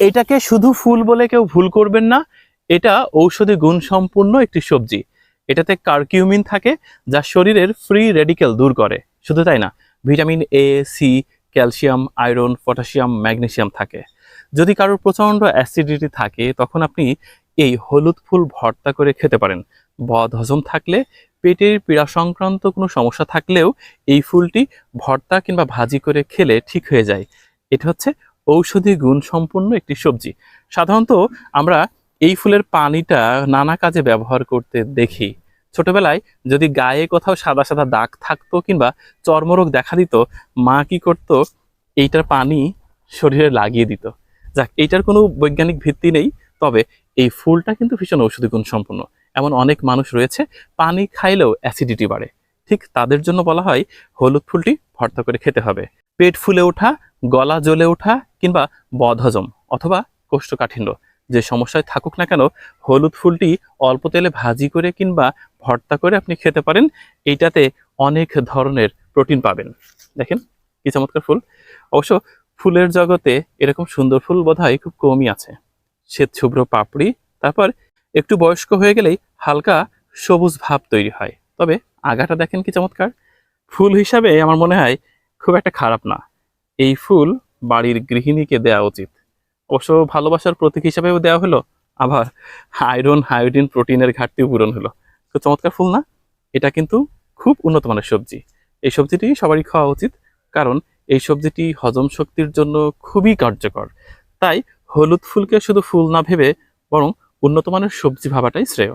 এটাকে শুধু ফুল বলে কেউ ভুল করবেন না, এটা ঔষধি গুণ সম্পূর্ণ একটি সবজি। এটাতে কার্কিউমিন থাকে, যা শরীরের ফ্রি রেডিকেল দূর করে। শুধু তাই না, vitamin A C calcium, iron, potassium, magnesium থাকে। যদি কারোর প্রচণ্ড অ্যাসিডিটি থাকে, তখন আপনি এই হলুদ ফুল ভর্তা করে খেতে পারেন। বদ হজম থাকলে, পেটের পীড়া সংক্রান্ত কোনো সমস্যা থাকলেও এই ফুলটি ভর্তা কিংবা ভাজি করে খেলে ঠিক হয়ে যায়। এটা হচ্ছে ঔষধি গুণ সম্পন্ন একটি সবজি। সাধারণত আমরা এই ফুলের পানিটা নানা কাজে ব্যবহার করতে দেখি। ছোটবেলায় যদি গায়ে কোথাও সাদা সাদা দাগ থাকতো কিংবা চর্মরোগ দেখা দিত, মা কি করতো? এইটার পানি শরীরে লাগিয়ে দিত। যাক, এইটার কোনো বৈজ্ঞানিক ভিত্তি নেই, তবে এই ফুলটা কিন্তু ভীষণ ঔষধি গুণ সম্পন্ন। এমন অনেক মানুষ রয়েছে, পানি খাইলেও অ্যাসিডিটি বাড়ে। ঠিক তাদের জন্য বলা হয়, হলুদ ফুলটি ভর্তা করে খেতে হবে। পেট ফুলে ওঠা গলা জ্বলে ওঠা কিংবা বদহজম অথবা কোষ্ঠকাঠিন্য। যে সমস্যায় থাকুক না কেন, হলুদ ফুলটি অল্প তেলে ভাজি করে কিংবা ভর্তা করে আপনি খেতে পারেন। এইটাতে অনেক ধরনের প্রোটিন পাবেন। দেখেন, কি চমৎকার ফুল। অবশ্য ফুলের জগতে এরকম সুন্দর ফুল বোধহয় খুব কমই আছে। শ্বেত শুভ্র পাপড়ি, তারপর একটু বয়স্ক হয়ে গেলেই হালকা সবুজ ভাব তৈরি হয়। তবে আগাটা দেখেন কি চমৎকার। ফুল হিসাবে আমার মনে হয় খুব একটা খারাপ না। এই ফুল বাড়ির গৃহিণীকে দেওয়া উচিত। অবশ্য ভালোবাসার প্রতীক হিসাবেও দেওয়া হলো, আবার আয়রন হায়োডিন প্রোটিনের ঘাটতিও পূরণ হলো। তো চমৎকার ফুল না? এটা কিন্তু খুব উন্নত মানের সবজি। এই সবজিটি সবারই খাওয়া উচিত, কারণ এই সবজিটি হজম শক্তির জন্য খুবই কার্যকর। তাই হলুদ ফুলকে শুধু ফুল না ভেবে বরং উন্নত মানের সবজি ভাবাটাই শ্রেয়।